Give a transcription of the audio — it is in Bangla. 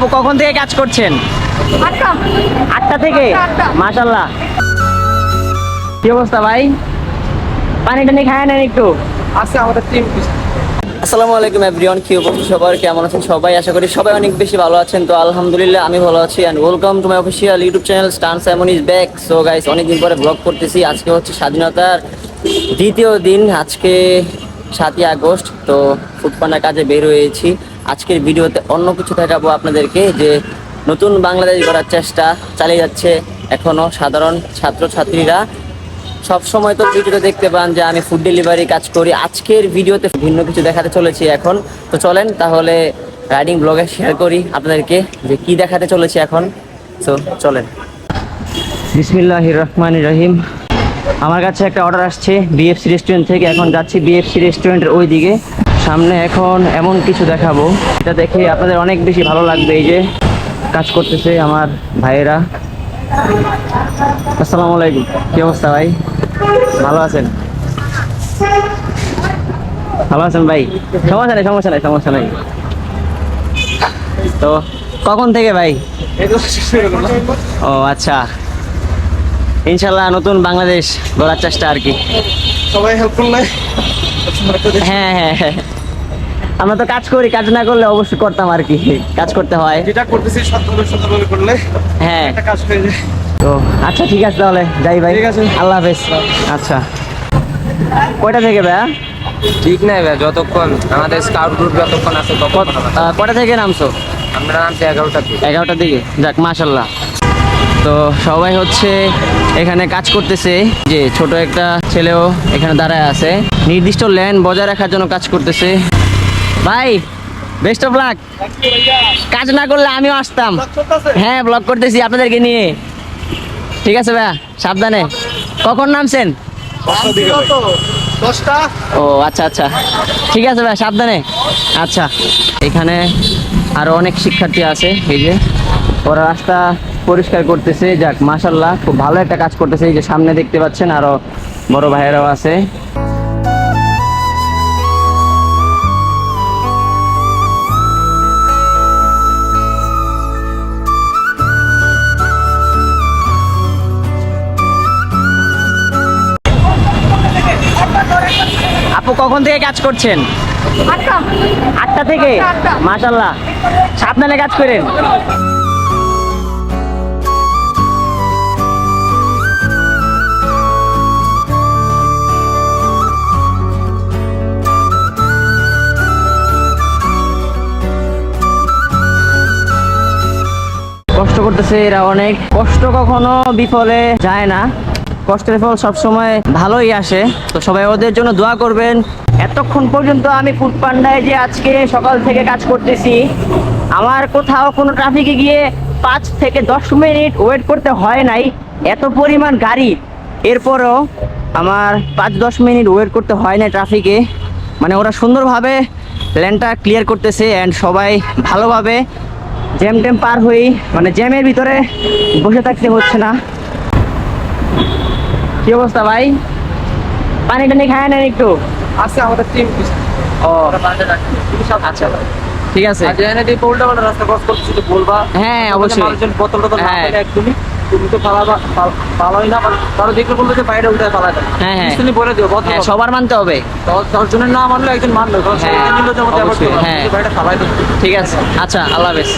আপু কখন থেকে কাজ করছেন? আটটা। থেকে। মাশাল্লাহ কি অবস্থা ভাই? পানি টানি খায় নেন একটু। আছে আমাদের টিম আসসালামু আলাইকুম এভরিওয়ান কি অবস্থা সবার? কেমন আছেন সবাই? আশা করি সবাই অনেক বেশি ভালো আছেন। তো আলহামদুলিল্লাহ আমি ভালো আছি and welcome to my official YouTube channel Stan Samon is back so guys অনেকদিন পরে ব্লগ করতেছি। আজকে হচ্ছে স্বাধীনতার দ্বিতীয় দিন আজকে সাতই আগস্ট। তো ফুটপান্ডার কাজে বের হয়েছি। আজকের ভিডিওতে অন্য কিছু দেখাবো আপনাদেরকে, যে নতুন বাংলাদেশ গড়ার চেষ্টা চালিয়ে যাচ্ছে এখনও সাধারণ ছাত্রছাত্রীরা। সব সময় তো ভিডিওতে দেখতে পান যে আমি ফুড ডেলিভারি কাজ করি, আজকের ভিডিওতে ভিন্ন কিছু দেখাতে চলেছি এখন। তো চলেন তাহলে রাইডিং ব্লগে শেয়ার করি আপনাদেরকে যে কি দেখাতে চলেছি এখন। তো চলেন। বিসমিল্লাহ রহমান রহিম। আমার কাছে একটা অর্ডার আসছে বিএফসি রেস্টুরেন্ট থেকে। এখন যাচ্ছি বিএফসি রেস্টুরেন্টের ওই দিকে সামনে এখন এমন কিছু দেখাবো। এটা দেখে আপনাদের অনেক বেশি ভালো লাগবে এই যে কাজ করতেছে আমার ভাইয়েরা। আসসালামু আলাইকুম। কি অবস্থা ভাই? ভালো আছেন? ভালো আছেন ভাই? সমস্যা নেই সমস্যা নেই সমস্যা নেই। তো কখন থেকে ভাই? ও আচ্ছা। ইনশাল্লাহ নতুন বাংলাদেশ গড়ার চেষ্টা আর কি। সবাই হেল্প করলে হ্যাঁ হ্যাঁ হ্যাঁ। আমরা তো কাজ করি কাজ না করলে অবশ্যই করতাম আর কি কাজ করতে হয়। যেটা করতেছি সতর্ক সতর্ক করলে হ্যাঁ। একটা কাজ হয়ে যায়। তো আচ্ছা ঠিক আছে তাহলে যাই ভাই। ঠিক আছে। আল্লাহ হাফেজ। আচ্ছা। কয়টা থেকে ভাইয়া? ঠিক নাই ভাই যতক্ষণ আমাদের স্কাউট গ্রুপ যতক্ষণ আছে ততক্ষণ কটা থেকে নামছো? আমরা নামছি এগারোটা থেকে এগারোটার দিকে? যাক মাশাল্লাহ তো সবাই হচ্ছে এখানে কাজ করতেছে। যে ছোট একটা ছেলেও এখানে দাঁড়ায় আছে। নির্দিষ্ট ল্যান্ড বজায় রাখার জন্য কাজ করতেছে। ভাই বেস্ট অফ লাক কাজ না করলে আমিও আসতাম। হ্যাঁ ব্লগ করতেছি আপনাদেরকে নিয়ে। ঠিক আছে ভাইয়া, সাবধানে। কখন নামছেন? ও আচ্ছা আচ্ছা। ঠিক আছে ভাই সাবধানে। আচ্ছা এখানে আরও অনেক শিক্ষার্থী আছে, এই যে। ওরা রাস্তা পরিষ্কার করতেছে, যাক মাশাল্লাহ খুব ভালো একটা কাজ করতেছে, এই যে সামনে দেখতে পাচ্ছেন, আরও বড় ভাইয়েরাও আছে। আপু কখন থেকে কাজ করছেন? আটটা। থেকে? আটটা। মাশাল্লাহ সাবধানে কাজ করেন। কষ্ট করতেছে এরা অনেক। কষ্ট কখনো বিফলে যায় না। কষ্টের ফল সবসময় ভালোই আসে। তো সবাই ওদের জন্য দোয়া করবেন। এতক্ষণ পর্যন্ত আমি ফুড পান্ডায় যে আজকে সকাল থেকে কাজ করতেছি, আমার কোথাও কোনো ট্রাফিকে গিয়ে পাঁচ থেকে দশ মিনিট ওয়েট করতে হয় নাই। এত পরিমাণ গাড়ি। এরপরও আমার পাঁচ দশ মিনিট ওয়েট করতে হয় না ট্রাফিকে মানে ওরা সুন্দরভাবে ল্যান্ডটা ক্লিয়ার করতেছে অ্যান্ড সবাই ভালোভাবে জ্যাম ট্যাম পার হই মানে জ্যামের ভিতরে বসে থাকতে হচ্ছে না। কি অবস্থা ভাই? পানি টানি খায় নেন একটু। আছে আমাদের টিম ও। আচ্ছা ঠিক আছে। পাল্টা রাস্তা ক্রস করছিস তো বলবা হ্যাঁ, অবশ্যই। মানুষজন বোতল টোতল না হ্যাঁ। ফেলে একদমই। তুমি তো পালাবা পালোই না তারও দেখলে বলল যে বাইরে উল্টায় পালা দেয় হ্যাঁ, হ্যাঁ। তুমি বলে দিও হ্যাঁ সবার মানতে হবে। দশ জনের না মানলে একজন মানলো কারণ হ্যাঁ, সবাই। হ্যাঁ। বাইরে ঠিক আছে। আচ্ছা আল্লাহ হাফেজ।